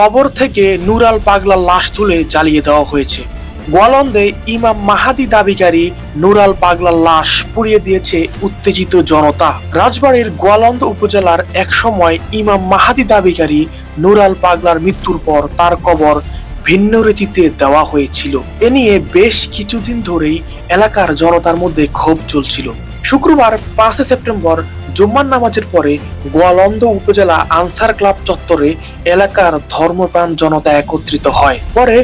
কবর থেকে নুরাল পাগলার লাশ তুলে জ্বালিয়ে দেওয়া হয়েছে। গোয়ালন্দে ইমাম মাহাদি দাবিকারী নুরাল পাগলার লাশ পুড়িয়ে দিয়েছে উত্তেজিত জনতা। রাজবাড়ির গোয়ালন্দ উপজেলার এক সময় ইমাম মাহাদি দাবিকারী নুরাল পাগলার মৃত্যুর পর তার কবর ভিন্ন রীতিতে দেওয়া হয়েছিল। এ নিয়ে বেশ কিছুদিন ধরেই এলাকার জনতার মধ্যে ক্ষোভ চলছিল। শুক্রবার পাঁচই সেপ্টেম্বর জুম্মার নামাজের পরে গোয়ালন্দ উপজেলা আনসার ক্লাব চত্বরে এলাকার ধর্মপ্রাণ জনতা একত্রিত হয়। পরে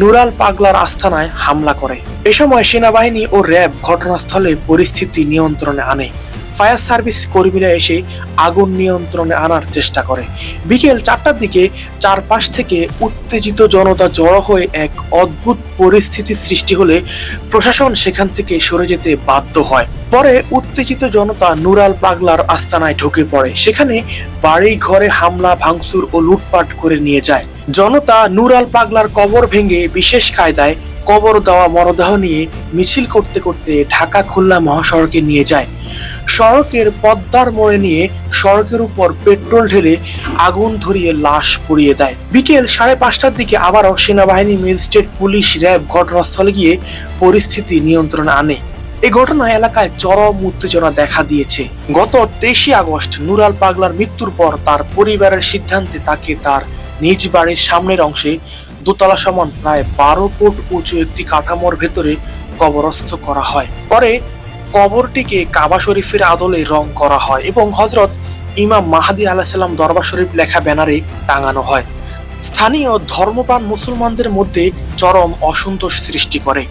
নুরাল পাগলার আস্থানায় হামলা করে। এ সময় সেনাবাহিনী ও র্যাব ঘটনাস্থলে পরিস্থিতি নিয়ন্ত্রণে আনে। ফায়ার সার্ভিস কর্মীরা এসে আগুন নিয়ন্ত্রণে আনার চেষ্টা করে। বিকেল চারটার দিকে চারপাশ থেকে উত্তেজিত জনতা জড়ো হয়ে এক অদ্ভুত পরিস্থিতি সৃষ্টি হলে প্রশাসন সেখান থেকে সরে যেতে বাধ্য হয়। পরে উত্তেজিত জনতা নুরাল পাগলার আস্তানায় ঢুকে পড়ে। সেখানে বাড়ি ঘরে হামলা, ভাঙচুর ও লুটপাট করে নিয়ে যায়। জনতা নুরাল পাগলার কবর ভেঙে বিশেষ কায়দায় কবর দেওয়া মরদেহ নিয়ে মিছিল করতে করতে ঢাকা খুলনা মহাসড়কে নিয়ে যায়। সড়কের পদ্মার মোড়ে নিয়ে সড়কের উপর পেট্রোল ঢেলে আগুন ধরিয়ে লাশ পুড়িয়ে দেয়। বিকেল সাড়ে পাঁচটার দিকে আবারও সেনাবাহিনী ম্যাজিস্ট্রেট পুলিশ র্যাব ঘটনাস্থলে গিয়ে পরিস্থিতি নিয়ন্ত্রণে আনে। এই ঘটনা এলাকায় চরম উত্তেজনা দেখা দিয়েছে। গত তেইশে আগস্ট নুরাল পাগলার মৃত্যুর পর তার পরিবারের সিদ্ধান্তে তাকে তার নিজ বাড়ির সামনের অংশে দোতলা সমান প্রায় বারো ফুট উঁচু একটি কাঠামোর ভেতরে কবরস্থ করা হয়। পরে কবরটিকে কাবা শরীফের আদলে রং করা হয় এবং হজরত ইমাম মাহাদি আলাহিসাল্লাম দরবার শরীফ লেখা ব্যানারে টাঙানো হয়। স্থানীয় ধর্মপ্রাণ মুসলমানদের মধ্যে চরম অসন্তোষ সৃষ্টি করে।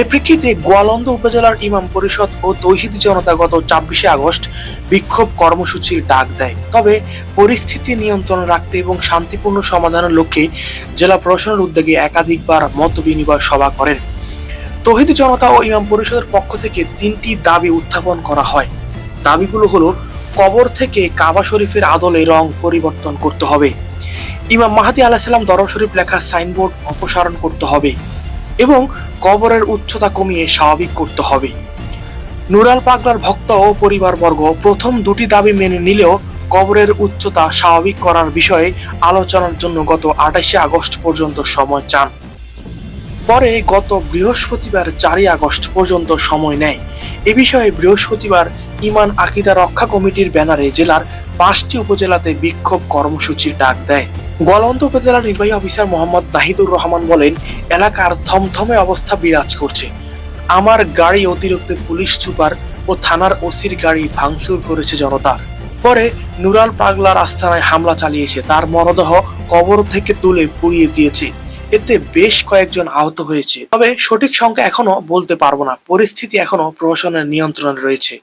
এ প্রেক্ষিতে গোয়ালন্দ উপজেলার ইমাম পরিষদ ও তৌহিদ জনতা গত ছাব্বিশে আগস্ট বিক্ষোভ কর্মসূচির ডাক দেয়। তবে পরিস্থিতি নিয়ন্ত্রণ রাখতে এবং শান্তিপূর্ণ সমাধানের লক্ষ্যে জেলা প্রশাসনের উদ্যোগে একাধিকবার মত বিনিময় সভা করেন। তহিদ জনতা ও ইমাম পরিষদের পক্ষ থেকে তিনটি দাবি উত্থাপন করা হয়। দাবিগুলো হলো, কবর থেকে কাবা শরীফের আদলে রং পরিবর্তন করতে হবে। ইমাম মাহাদি আলাহিসাল্লাম দরব শরীফ লেখা সাইনবোর্ড অপসারণ করতে হবে এবং কবরের উচ্চতা কমিয়ে স্বাভাবিক করতে হবে। নুরাল পাগলার ভক্ত ও পরিবারবর্গ প্রথম দুটি দাবি মেনে নিলেও কবরের উচ্চতা স্বাভাবিক করার বিষয়ে আলোচনার জন্য গত আঠাশে আগস্ট পর্যন্ত সময় চান। পরে গত বৃহস্পতিবার চারই আগস্ট পর্যন্ত সময় নেয়। এ বিষয়ে বৃহস্পতিবার ইমান আকিদা রক্ষা কমিটির ব্যানারে জেলার পাঁচটি উপজেলাতে বিক্ষোভ কর্মসূচির ডাক দেয়। গোয়ালন্দ উপজেলার নির্বাহী অফিসার মোহাম্মদ নাহিদুর রহমান বলেন, এলাকার থমথমে অবস্থা বিরাজ করছে। আমার গাড়ি অতিরিক্ত পুলিশ সুপার ও থানার ওসির গাড়ি ভাঙচুর করেছে জনতা। পরে নুরাল পাগলার আস্থানায় হামলা চালিয়েছে, তার মরদেহ কবর থেকে তুলে পুড়িয়ে দিয়েছে। এতে বেশ কয়েকজন আহত হয়েছে। তবে সঠিক সংখ্যা এখনও বলতে পারব না। পরিস্থিতি এখনও প্রশাসনের নিয়ন্ত্রণে রয়েছে।